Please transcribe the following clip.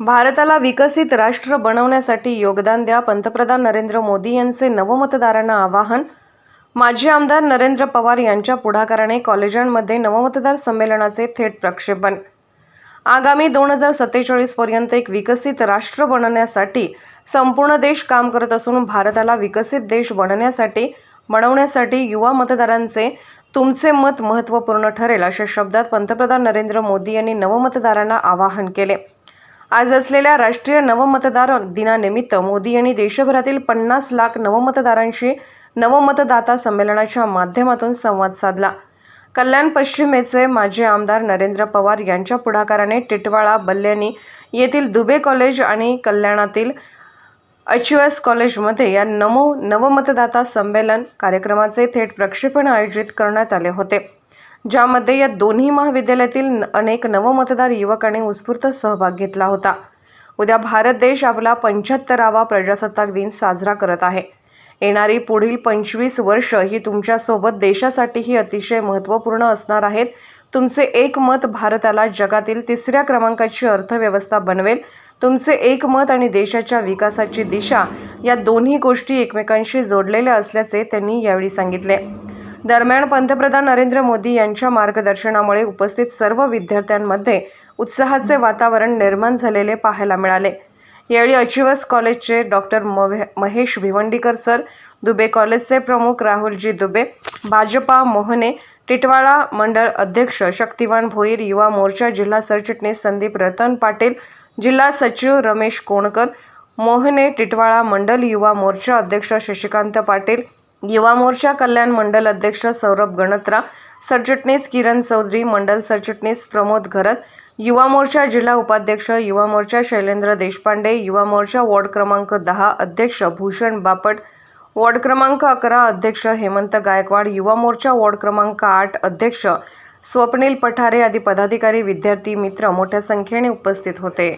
भारताला विकसित राष्ट्र बनवण्यासाठी योगदान द्या पंतप्रधान नरेंद्र मोदी यांचे नवमतदारांना आवाहन. माजी आमदार नरेंद्र पवार यांच्या पुढाकाराने कॉलेजांमध्ये नवमतदार संमेलनाचे थेट प्रक्षेपण. आगामी दोन हजार सत्तेचाळीसपर्यंत एक विकसित राष्ट्र बनवण्यासाठी संपूर्ण देश काम करत असून भारताला विकसित देश बनण्यासाठी बनवण्यासाठी युवा मतदारांचे तुमचे मत महत्त्वपूर्ण ठरेल अशा शब्दात पंतप्रधान नरेंद्र मोदी यांनी नवमतदारांना आवाहन केले. आज असलेल्या राष्ट्रीय नवमतदार दिनानिमित्त मोदी यांनी देशभरातील पन्नास लाख नवमतदारांशी नवमतदाता संमेलनाच्या माध्यमातून संवाद साधला. कल्याण पश्चिमेचे माजी आमदार नरेंद्र पवार यांच्या पुढाकाराने टिटवाळा बल्ल्यानी येथील दुबे कॉलेज आणि कल्याणातील एच कॉलेजमध्ये या नमो नवमतदाता संमेलन कार्यक्रमाचे थेट प्रक्षेपण आयोजित करण्यात आले होते. ज्यामध्ये या दोन्ही महाविद्यालयातील न- अनेक नवमतदार युवकांनी उत्स्फूर्त सहभाग घेतला होता. उद्या भारत देश आपला पंच्याहत्तरावा प्रजासत्ताक दिन साजरा करत आहे. येणारी पुढील पंचवीस वर्ष ही तुमच्यासोबत देशासाठीही अतिशय महत्त्वपूर्ण असणार आहेत. तुमचे एक मत भारताला जगातील तिसऱ्या क्रमांकाची अर्थव्यवस्था बनवेल. तुमचे एक मत आणि देशाच्या विकासाची दिशा या दोन्ही गोष्टी एकमेकांशी जोडलेल्या असल्याचे त्यांनी यावेळी सांगितले. दरम्यान पंतप्रधान नरेंद्र मोदी यांच्या मार्गदर्शनामुळे उपस्थित सर्व विद्यार्थ्यांमध्ये उत्साहाचे वातावरण निर्माण झालेले पाहायला मिळाले. यावेळी अचिवस कॉलेजचे डॉक्टर महेश भिवंडीकर सर दुबे कॉलेजचे प्रमुख राहुलजी दुबे भाजपा मोहने टिटवाळा मंडळ अध्यक्ष शक्तिवान भोईर युवा मोर्चा जिल्हा सरचिटणीस संदीप रतन पाटील जिल्हा सचिव रमेश कोणकर मोहने टिटवाळा मंडल युवा मोर्चा अध्यक्ष शशिकांत पाटील युवा मोर्चा कल्याण मंडल अध्यक्ष सौरभ गणत्रा सरचिटणीस किरण चौधरी मंडल सरचिटणीस प्रमोद घरत युवा मोर्चा जिल्हा उपाध्यक्ष युवा मोर्चा शैलेंद्र देशपांडे युवा मोर्चा वॉर्ड क्रमांक दहा अध्यक्ष भूषण बापट वॉर्ड क्रमांक अकरा अध्यक्ष हेमंत गायकवाड युवा मोर्चा वॉर्ड क्रमांक आठ अध्यक्ष स्वप्नील पठारे आदी पदाधिकारी विद्यार्थी मित्र मोठ्या संख्येने उपस्थित होते.